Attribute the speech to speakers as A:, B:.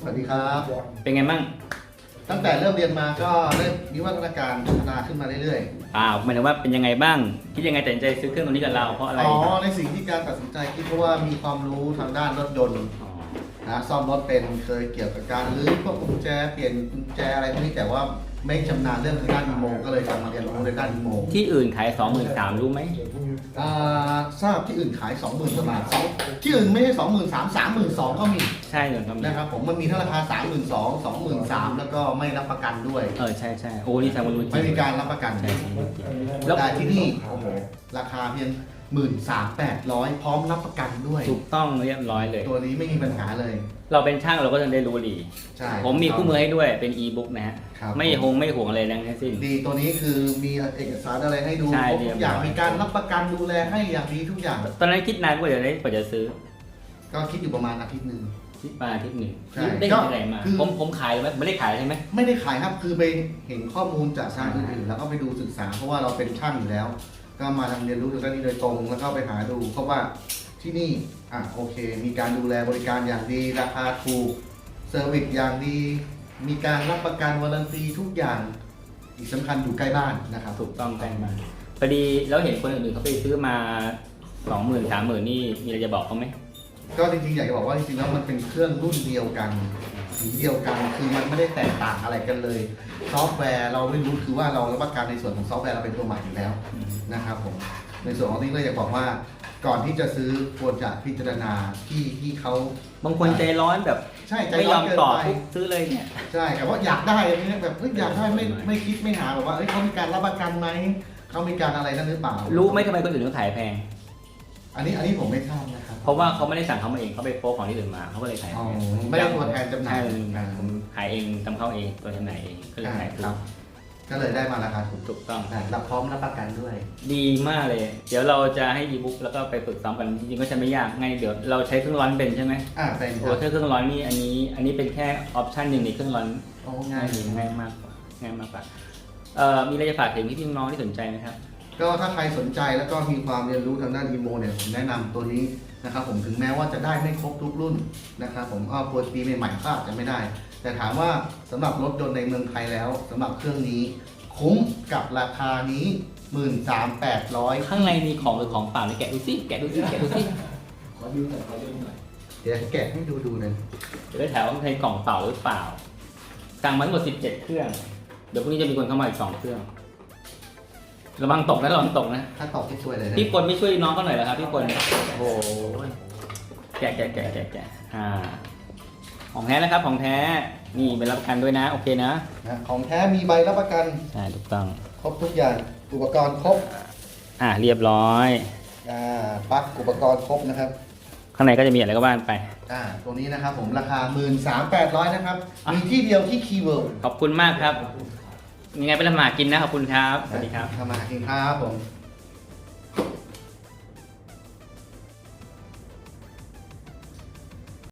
A: สวัสดีครับ
B: เป็นไงบ้าง
A: ตั้งแต่เริ่มเรียนมาก็ได้วิวัฒนาการพัฒนาขึ้นมาเรื่อย
B: อ่าหมายถึงว่าเป็นยังไงบ้างคิดยังไงตัดสินใจซื้อเครื่องตัวนี้กับเราเพราะ
A: ๆ
B: อะไร
A: อ๋อ ในสิ่งที่การตัดสินใจคิดเพราะว่ามีความรู้ทางด้านรถยนต์
B: อ๋อ
A: นะซ่อมรถเป็นเคยเกี่ยวกับการรื้อพวกกุญแจเปลี่ยนกุญแจอะไรพวกนี้แต่ว่า ไม่ชำนาญเรื่องทางด้านอีโมก็เลยจะมาเรียนรู้ในด้านอีโม
B: ที่อื่นขาย2 3 0 0 0รู้ไหม
A: อ่าทราบที่อื่นขาย20,000กว่าบาทสองที่อื่นไม่ใช่23,000 32,000ก็มี
B: ใช่เหมือนกัน
A: นะครับผมมันมีทั้งราคา32,000 23,000แล้วก็ไม่รับประกันด้วย
B: เออใช่ใช่โอ้นี่แสดงว่ารู้จริ
A: ไม่
B: ง
A: มีการรับประกัน
B: ใช่ใช่รู้จริง แล้ว
A: แต่ที่นี่โอ้โหราคาเพียง หมื่นสามแปดร้อยพร้อมรับประกันด้วย
B: ถูกต้องเรียบร้อยเลย
A: ตัวนี้ไม่มีปัญหาเลย
B: เราเป็นช่างเราก็จะได้รู้ดี
A: ใช่
B: ผมมีคู่มือให้ด้วยเป็นอีบุ๊กนะฮะ
A: ครับ
B: ไม่หงไม่ห่วงอะไรทั้งสิ้น
A: ดีตัวนี้คือมีเอกสารอะไรให้ดู
B: ใช่
A: ครบทุกอย่าง
B: เรียบร้อย
A: มีการรับประกันดูแลให้อย่างดีทุกอย่าง
B: ตอนนั้นคิดนานกว่าจะได้กว่าจะซื้อ
A: ก็คิดอยู่ประมาณอาทิตย์หนึ่ง
B: คิดมาอาทิตย์หนึ่ง
A: ใช่
B: ได้
A: ก็
B: เห็นอะไรมา
A: คือ
B: ผมผมขายเลยไหมไม่ได้ขายใช่ไหม
A: ไม่ได้ขายครับคือไปเห็นข้อมูลจากทางอื่นๆแล้วก็ไปดูศึกษาเพราะว่าเราเป็นช่างอยู่แล้ว ก็มาทำเรียนรู้ทางด้านนี้โดยตรง แล้วก็ไปหาดูเพราะว่าที่นี่อะโอเค มีการดูแลบริการอย่างดีราคาถูกเซอร์วิสอย่างดี มีการรับประกันวารันตีทุกอย่าง อีกสำคัญอยู่ใกล้บ้านนะครับ
B: ถูกต้องแต่งมาพอดีแล้วเห็นคนอื่นๆเขาไปซื้อมาสองหมื่นสามหมื่นนี่มีอะไรจะบอกเขาไหม
A: ก็จริงๆอยากจะบอกว่าจริงๆแล้วมันเป็นเครื่องรุ่นเดียวกันสีเดียวกันคือมันไม่ได้แตกต่างอะไรกันเลย ซอฟต์แวร์เราไม่รู้คือว่าเรารับประกันในส่วนของซอฟต์แวร์เราเป็นตัวใหม่อยู่แล้วนะครับผมในส่วนของนี้ก็อยากบอกว่าก่อนที่จะซื้อควรจะพิจารณาที่ที่เขา
B: บางคนใจร้อนแบบ
A: ใช่ใจ
B: ไม่ย
A: ร้อ
B: อนม
A: เกิน
B: ต่อ
A: ไป
B: ปุ๊บซื้อเลยเนี่ย
A: ใช่แต่ว่าอยากได้อะไรเงี้ยแบบเอ้ยอยากได้ไม่ไม่คิดไม่หาแบบว่าเอ้ยเขามีการรับประกันไหมเขามีการอะไรนั่นหรือเปล่า
B: รู้ไหมทำไมคนอื่นเขาขายแพง
A: อันนี้อันนี้ผมไม่ทราบนะครับ
B: เพราะว่าเขาไม่ได้สั่งเขามาเองเขาไปโป๊ของที่อื่นมาเขาก็เลยขายแพ
A: อ๋องไม่ได้ตัวแทนจำหน่า
B: ใช่
A: ยอ่า
B: ผมขายเองทำเข้าเองตัวจำหน่ายเองก็เลยขายถู
A: ครั
B: ก
A: บก็เลยได้มาราคาถูก
B: ถูกต้อง
A: อ่ารับพร้อมรับประกันด้วย
B: ดีมากเลย เดี๋ยวเราจะให้อีบุ๊กแล้วก็ไปฝึกซ้อมกันจริงๆก็จะไม่ยากง่ายเดี๋ยวเราใช้เครื่องร้อนเป็นใช่ไหม
A: อ่าเป็นค
B: โอ้
A: รับ
B: ถ้าเครื่องร้อนนี่อันนี้ อันนี้เป็นแค่ออปชันหนึ่งในเครื่องร้อน
A: โอ้
B: ง่า
A: ง่ายย
B: ดีง่ายมากกว่าง่ายมากกว่าเอ่อมีอะไรจะฝากถึงพี่ๆน้องๆที่สนใจไหมครับ
A: ก็ถ้าใครสนใจแล้วก็มีความเรียนรู้ทางด้านอีโมเนี่ยผมแนะนำตัวนี้นะครับผมถึงแม้ว่าจะได้ไม่ครบทุกรุ่นนะครับผมอ้าวตัวปีใหม่ๆก็อาจจะไม่ได้ แต่ถามว่าสำหรับรถยนต์ในเมืองไทยแล้วสำหรับเครื่องนี้คุ้มกับราคานี้ 13,800
B: ข้างในมีของหรือของเปล่าเนี่ยแกะดูสิแกะดูสิแกะดูสิ
C: ขอดูหน่อยขอดูหน่อย
A: เดี๋ยวแกะให้ดูดูเลย
B: เดี๋ยวได้แถวว่าในกล่องเปล่าหรือเปล่าสั่งมาทั้งหมด17 เครื่อง เดี๋ยวพรุ่งนี้จะมีคนเข้ามาอีกสองเครื่อง ระวังตกนะระวังตกนะ
A: ถ้าตอบที่ช่วยเลยนะ
B: พี่กลไม่ช่วยน้องเขาหน่อยเหรอครับพี่กลโอ้โหแกะแกะแกะแกะแกะอ่า ของแท้นะครับของแท้นี่เป็นรับประกันด้วยนะ โอเคนะ
A: นะของแท้มีใบรับประกัน
B: ใช่ถูกต้อง
A: ครบทุกอย่างอุปกรณ์ครบ
B: อ่าเรียบร้อย
A: อ่าปลั๊กอุปกรณ์ครบนะครับ
B: ข้างในก็จะมีอะไรก็ว่านไป
A: อ่าตัวนี้นะครับผมราคา 13,800นะครับมีที่เดียวที่คีย์เวิร์ด
B: ขอบคุณมากครับ ยังไงไปละหมาดกินนะขอบคุณครับสวัสดีครับ
A: ทำมาหากินครับผม